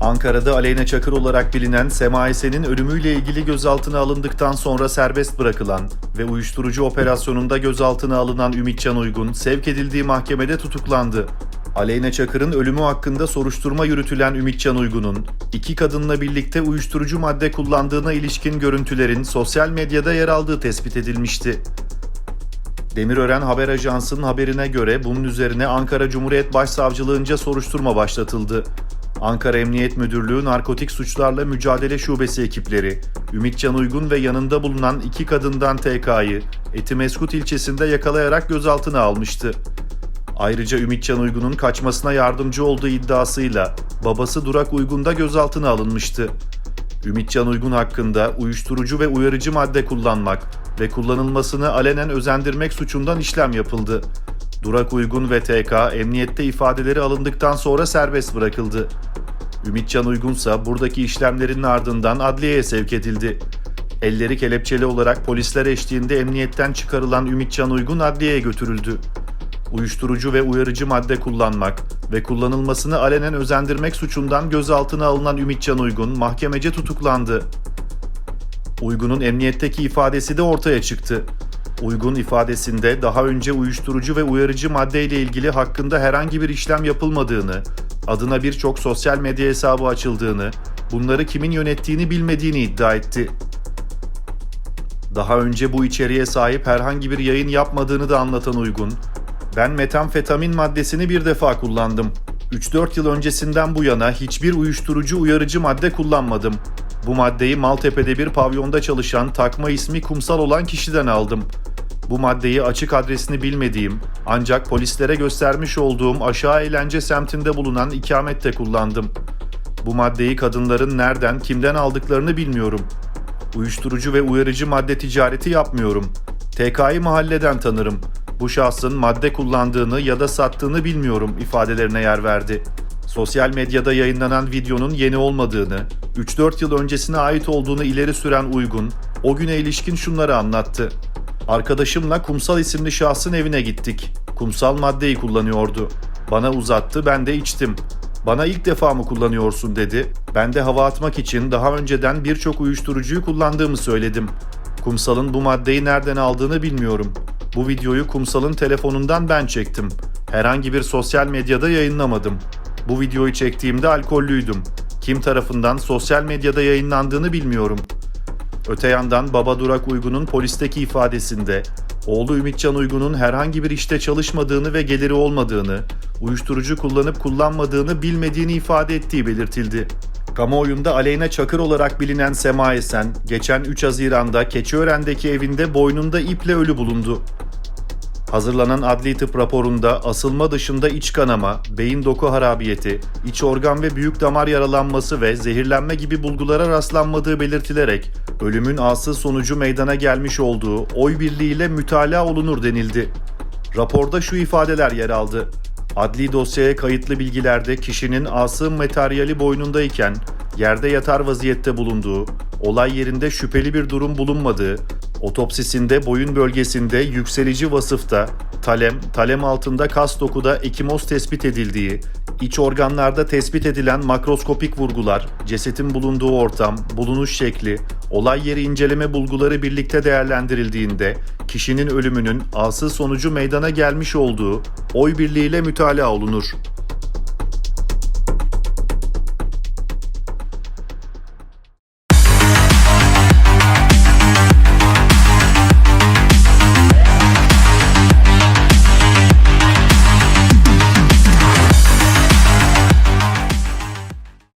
Ankara'da Aleyna Çakır olarak bilinen Sema Esen'in ölümüyle ilgili gözaltına alındıktan sonra serbest bırakılan ve uyuşturucu operasyonunda gözaltına alınan Ümitcan Uygun sevk edildiği mahkemede tutuklandı. Aleyna Çakır'ın ölümü hakkında soruşturma yürütülen Ümitcan Uygun'un iki kadınla birlikte uyuşturucu madde kullandığına ilişkin görüntülerin sosyal medyada yer aldığı tespit edilmişti. Demirören Haber Ajansı'nın haberine göre bunun üzerine Ankara Cumhuriyet Başsavcılığınca soruşturma başlatıldı. Ankara Emniyet Müdürlüğü Narkotik Suçlarla Mücadele Şubesi ekipleri, Ümitcan Uygun ve yanında bulunan iki kadından TK'yı Etimeskut ilçesinde yakalayarak gözaltına almıştı. Ayrıca Ümitcan Uygun'un kaçmasına yardımcı olduğu iddiasıyla babası Durak Uygun da gözaltına alınmıştı. Ümitcan Uygun hakkında uyuşturucu ve uyarıcı madde kullanmak ve kullanılmasını alenen özendirmek suçundan işlem yapıldı. Durak Uygun ve TK emniyette ifadeleri alındıktan sonra serbest bırakıldı. Ümitcan Uygunsa buradaki işlemlerin ardından adliyeye sevk edildi. Elleri kelepçeli olarak polisler eşliğinde emniyetten çıkarılan Ümitcan Uygun adliyeye götürüldü. Uyuşturucu ve uyarıcı madde kullanmak ve kullanılmasını alenen özendirmek suçundan gözaltına alınan Ümitcan Uygun mahkemece tutuklandı. Uygun'un emniyetteki ifadesi de ortaya çıktı. Uygun ifadesinde daha önce uyuşturucu ve uyarıcı madde ile ilgili hakkında herhangi bir işlem yapılmadığını, adına birçok sosyal medya hesabı açıldığını, bunları kimin yönettiğini bilmediğini iddia etti. Daha önce bu içeriğe sahip herhangi bir yayın yapmadığını da anlatan Uygun, ben metamfetamin maddesini bir defa kullandım. 3-4 yıl öncesinden bu yana hiçbir uyuşturucu uyarıcı madde kullanmadım. Bu maddeyi Maltepe'de bir pavyonda çalışan takma ismi Kumsal olan kişiden aldım. Bu maddeyi açık adresini bilmediğim ancak polislere göstermiş olduğum aşağı eğlence semtinde bulunan ikamette kullandım. Bu maddeyi kadınların nereden, kimden aldıklarını bilmiyorum. Uyuşturucu ve uyarıcı madde ticareti yapmıyorum. TK'yı mahalleden tanırım. Bu şahsın madde kullandığını ya da sattığını bilmiyorum ifadelerine yer verdi. Sosyal medyada yayınlanan videonun yeni olmadığını, 3-4 yıl öncesine ait olduğunu ileri süren Uygun, o güne ilişkin şunları anlattı. Arkadaşımla Kumsal isimli şahsın evine gittik. Kumsal maddeyi kullanıyordu. Bana uzattı, ben de içtim. Bana ilk defa mı kullanıyorsun dedi. Ben de hava atmak için daha önceden birçok uyuşturucuyu kullandığımı söyledim. Kumsal'ın bu maddeyi nereden aldığını bilmiyorum. Bu videoyu Kumsal'ın telefonundan ben çektim. Herhangi bir sosyal medyada yayınlamadım. Bu videoyu çektiğimde alkollüydüm. Kim tarafından sosyal medyada yayınlandığını bilmiyorum. Öte yandan Baba Durak Uygun'un polisteki ifadesinde oğlu Ümitcan Uygun'un herhangi bir işte çalışmadığını ve geliri olmadığını, uyuşturucu kullanıp kullanmadığını bilmediğini ifade ettiği belirtildi. Kamuoyunda Aleyna Çakır olarak bilinen Sema Esen, geçen 3 Haziran'da Keçiören'deki evinde boynunda iple ölü bulundu. Hazırlanan adli tıp raporunda asılma dışında iç kanama, beyin doku harabiyeti, iç organ ve büyük damar yaralanması ve zehirlenme gibi bulgulara rastlanmadığı belirtilerek ölümün asıl sonucu meydana gelmiş olduğu oy birliğiyle mütalaa olunur denildi. Raporda şu ifadeler yer aldı. Adli dosyaya kayıtlı bilgilerde kişinin asıl materyali boynundayken yerde yatar vaziyette bulunduğu, olay yerinde şüpheli bir durum bulunmadığı, otopsisinde boyun bölgesinde yükselici vasıfta, talem, talem altında kas dokuda ekimoz tespit edildiği, iç organlarda tespit edilen makroskopik vurgular, cesetin bulunduğu ortam, bulunuş şekli, olay yeri inceleme bulguları birlikte değerlendirildiğinde kişinin ölümünün asıl sonucu meydana gelmiş olduğu oy birliğiyle mütalaa olunur.